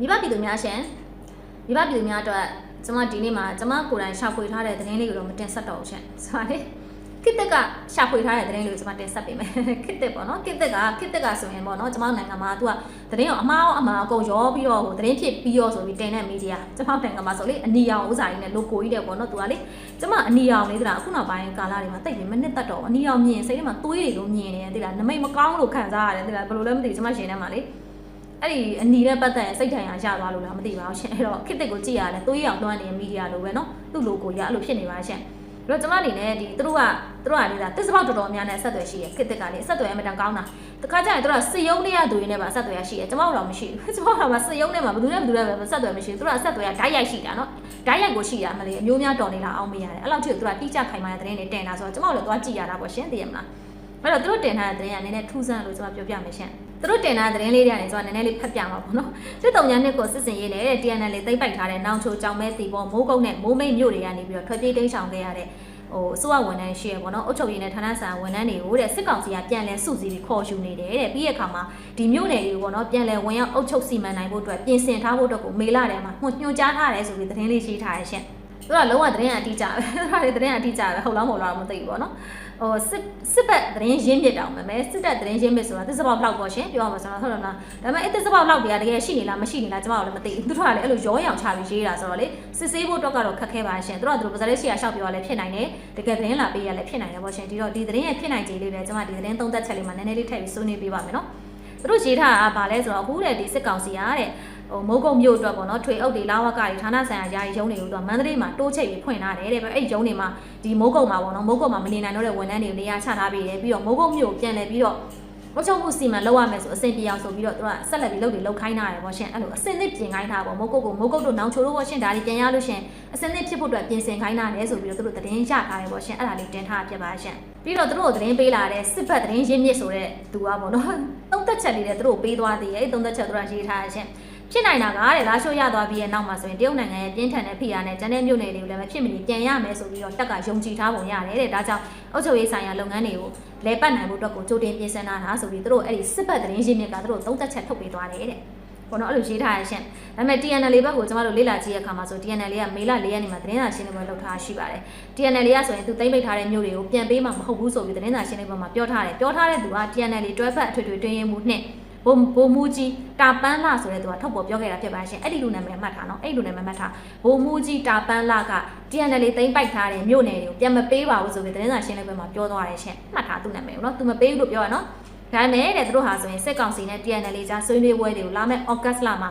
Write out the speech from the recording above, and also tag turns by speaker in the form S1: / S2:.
S1: မိဘပြည်သူများရှင်မိဘပြည်သူများအတွက်ကျွန်မဒီနေ့မှာကျွန်မကိုယ်တိုင်ရှာဖွေထားတဲ့သတင်းလေးကိုတော့မတင်ဆက်တော့ဘူးရှင်ဆိုပါလေခစ်တက်ကရှာဖွေထားတဲ့သတင်းလေးကိုကျွန်မတင်ဆက်ပေးမယ်ခစ်တက်ပေါ့နော်ခစ်တက်ကခစ်တက်ကဆိုရင်ပေါ့နော်ကျွန်မနိုင်ငံမှာသူကသတင်းကိုအမှားအမှားအကုန်ရောပြီးတော့ဟိုသတင်းဖြစ်ပြီးတော့ဆိုပြီးတင်တဲ့မီဒီယာကျွန်မနိုင်ငံမှာဆိုလေအနီရောင်ဥစားကြီးနဲ့ logo ကြီးတဲ့ပေါ့နော်သူကလေကျွန်မအနီရောင်လေးတလားအခုနောက်ပိုင်းကာလတွေမှာတိတ်ပြီးမနစ်သက်တော့ဘူးအနီရောင်မြင်စိတ်ထဲမှာသွေးတွေလိုမြင်နေတယ်တိလားနမိတ်မကောင်းလို့ခံစားရတယ်တိလားဘယ်လိုလဲမသိဘူးကျွန်မရှင်ထဲမှာလေ အဲ့ဒီအနီနဲ့ပတ်သက်ရင်စိတ်ထိုင်ရရသွားလို့လားမသိပါဘူးရှင်အဲ့တော့ခစ်တစ်ကိုကြည့်ရတယ်သွေးရောင်လွှမ်းနေတဲ့မီဒီယာလိုပဲเนาะသူ့ logo ရအဲ့လိုဖြစ်နေပါရှင်အဲ့တော့ကျမအနေနဲ့ဒီသူတို့ကသူတို့ကလေဒါတစ်စပေါက်တော်တော်များများနဲ့ဆက်သွယ်ရှိရခစ်တစ်ကလေဆက်သွယ်ရမှတန်ကောင်းတာတခါကျရင်သူတို့ကစစ်ရုံးတွေကသူတွေနဲ့ပါဆက်သွယ်ရရှိရကျမတို့တော့မရှိဘူးကျမတို့ကစစ်ရုံးနဲ့မှာဘယ်သူနဲ့ဘယ်သူနဲ့ပဲဆက်သွယ်မရှိဘူးသူတို့ကဆက်သွယ်ရဓာတ်ရိုက်ရှိတာเนาะဓာတ်ရိုက်ကိုရှိရမလေးအမျိုးများတော်နေလားအောင်မရတယ်အဲ့လောက်ထိသူတို့ကတိကျခိုင်မာတဲ့သတင်းတွေတင်တာဆိုတော့ကျမတို့လည်းသွားကြည့်ရတာပေါ့ရှင်သိရမလား အဲ့တော့သူတို့တင်ထားတဲ့သတင်းကနည်းနည်းထူးဆန်းလို့ကျွန်မပြောပြမယ်ရှင်သူတို့တင်ထားတဲ့သတင်းလေးတွေကနေကျွန်မနည်းနည်းလေးဖတ်ပြမှာပေါ့နော်စစ်တုံညာနှစ်ကိုစစ်စင်ရေးနဲ့ TNL လေးသိမ့်ပိုက်ထားတဲ့နောင်ချိုကြောင်မဲတီပေါ်မိုးကုတ်နဲ့မိုးမိတ်မြို့တွေကနေပြီးတော့ထွက်ပြေးတိမ်းရှောင်ခဲ့ရတဲ့ဟိုအစိုးရဝန်ထမ်းရှိရပေါ့နော်အုပ်ချုပ်ရေးနဲ့ဌာနဆိုင်ဝန်ထမ်းတွေကိုတဲ့စစ်ကောင်စီကပြန်လဲစုစည်းပြီးခေါ်ယူနေတယ်တဲ့ပြီးရခါမှာဒီမြို့နယ်တွေကိုပေါ့နော်ပြန်လဲဝင်ရောက်အုပ်ချုပ်စီမံနိုင်ဖို့အတွက်ပြင်ဆင်ထားဖို့အတွက်ကိုမေလာတယ်မှာညွှန်ကြားထားတယ်ဆိုပြီးသတင်းလေးရှိထားရရှင်သူကလုံးဝသတင်းအတိအကျပဲသူကလေသတင်းအတိအကျပဲဟုတ်လားမဟုတ်လားမသိဘူးပေါ့နော်ဟိုစစ်စစ်ဘက်သတင်းရင်းမြစ်တောင်မယ်စစ်တပ်သတင်းရင်းမြစ်ဆိုတာသစ္စာပေါက်လောက်ပေါ့ရှင်ပြောရမှာဆိုတော့ဟုတ်လားမလားဒါပေမဲ့အဲ့သစ္စာပေါက်လောက်တွေကတကယ်ရှိနေလားမရှိနေလားကျွန်တော်လည်းမသိဘူးသူတို့ကလည်းအဲ့လိုရောရောင်ချပြီးရေးတာဆိုတော့လေစစ်ဆေးဖို့တော့ကတော့ခက်ခဲပါရှင်သူတို့ကသူတို့ပါဇာလေးရှိရရှောက်ပြောရလဲဖြစ်နိုင်တယ်တကယ်သတင်းလာပေးရလဲဖြစ်နိုင်တယ်ပေါ့ရှင်ဒီတော့ဒီသတင်းရဲ့ဖြစ်နိုင်ခြေလေးပဲကျွန်မဒီသတင်းသုံးသက်ချက်လေးမှာနည်းနည်းလေးထည့်ပြီးဆွေးနွေးပေးပါမယ်နော်သူတို့ရေးထားတာကဘာလဲဆိုတော့အခုတဲ့ဒီစစ်ကောင်စီကတဲ့ ဟိုမိုးကုတ်မြို့အတွက်ပေါ့နော်ထွေအုပ်တွေလာဝကတွေဌာနဆိုင်ရာယာယီရုံးတွေကိုတော့မန္တလေးမှာတိုးချိတ်ပြီးဖွင့်ထားတယ်တဲ့ပဲအဲ့ဒီရုံးတွေမှာဒီမိုးကုတ်မှာပေါ့နော်မိုးကုတ်မှာမနေနိုင်တော့တဲ့ဝန်ထမ်းတွေကိုနေရာချထားပေးတယ်ပြီးတော့မိုးကုတ်မြို့ကိုပြန်လဲပြီးတော့မချုပ်မှုစီမံလောက်ရမယ်ဆိုအဆင်ပြေအောင်ဆိုပြီးတော့သူကဆက်လက်ပြီးလုပ်တွေလုပ်ခိုင်းထားတယ်ပေါ့ရှင်အဲ့လိုအဆင်သင့်ပြင်ခိုင်းထားပေါ့မိုးကုတ်ကိုမိုးကုတ်တို့နောင်ချိုတို့ပေါ့ရှင်ဒါတွေပြန်ရလို့ရှင်အဆင်သင့်ဖြစ်ဖို့အတွက်ပြင်ဆင်ခိုင်းထားတယ်ဆိုပြီးတော့သူတို့သတင်းရထားတယ်ပေါ့ရှင်အဲ့ဒါလေးတင်ထားဖြစ်ပါရှင်ပြီးတော့သူတို့သတင်းပေးလာတဲ့စစ်ဘက်သတင်းရင်းမြစ်ဆိုတဲ့သူကပေါ့နော်သုံးသက်ချက်လေးတွေသူတို့ပေးသွားသေးတယ်အဲ့သုံးသက်ချက်သူကရေးထားရှင် ဖြစ်နိုင်တာကတဲ့လာရှိုးရသွားပြီးရဲ့နောက်မှာဆိုရင်တရုတ်နိုင်ငံရဲ့ပြင်းထန်တဲ့ဖိအားနဲ့ကျန်တဲ့မြို့နယ်တွေကိုလည်းမဖြစ်မနေပြန်ရမယ်ဆိုပြီးတော့တက်ကယုံကြည်ထားပုံရတယ်တဲ့ဒါကြောင့်အုပ်ချုပ်ရေးဆိုင်ရာလုပ်ငန်းတွေကိုလဲပတ်နိုင်ဖို့အတွက်ကိုကြိုတင်ပြင်ဆင်ထားတာဆိုပြီးသူတို့အဲ့ဒီစစ်ဘက်သတင်းရင်းမြစ်ကသူတို့သုံးသက်ချက်ထုတ်ပေးသွားတယ်တဲ့ဘောနော်အဲ့လိုရေးထားရရှင်ဒါပေမဲ့ TNL ဘက်ကိုကျမတို့လေ့လာကြည့်ရခါမှာဆို TNL ကမေလ၄ရက်နေ့မှာသတင်းစာရှင်းလင်းပွဲလုပ်ထားရှိပါတယ် TNL ကဆိုရင်သူသိမ့်ပိတ်ထားတဲ့မြို့တွေကိုပြန်ပေးမှာမဟုတ်ဘူးဆိုပြီးသတင်းစာရှင်းလင်းပွဲမှာပြောထားတယ်ပြောထားတဲ့သူက TNL တွဲဖက်အထွေထွေတွင်းရင်မှုနှစ် ဘုံဘုံမူကြီးတာပန်းလာဆိုတဲ့သူကထုတ်ပေါ်ပြောခဲ့တာဖြစ်ပါရှင်အဲ့ဒီလူနာမည်မှတ်ထားနော်အဲ့ဒီလူနာမည်မှတ်ထားဘုံမူကြီးတာပန်းလာက TNL သိမ့်ပိုက်ထားတဲ့မြို့နယ်တွေကိုပြန်မပေးပါဘူးဆိုပြီးသတင်းစာရှင်းလင်းပွဲမှာပြောသွားတယ်ရှင်မှတ်ထားသူနာမည်ကိုနော်သူမပေးဘူးလို့ပြောရနော်ဒါနဲ့တဲ့သူတို့ဟာဆိုရင်စစ်ကောင်စီနဲ့ TNL ကြားဆွေးနွေးပွဲတွေကိုလာမယ့် August လမှာ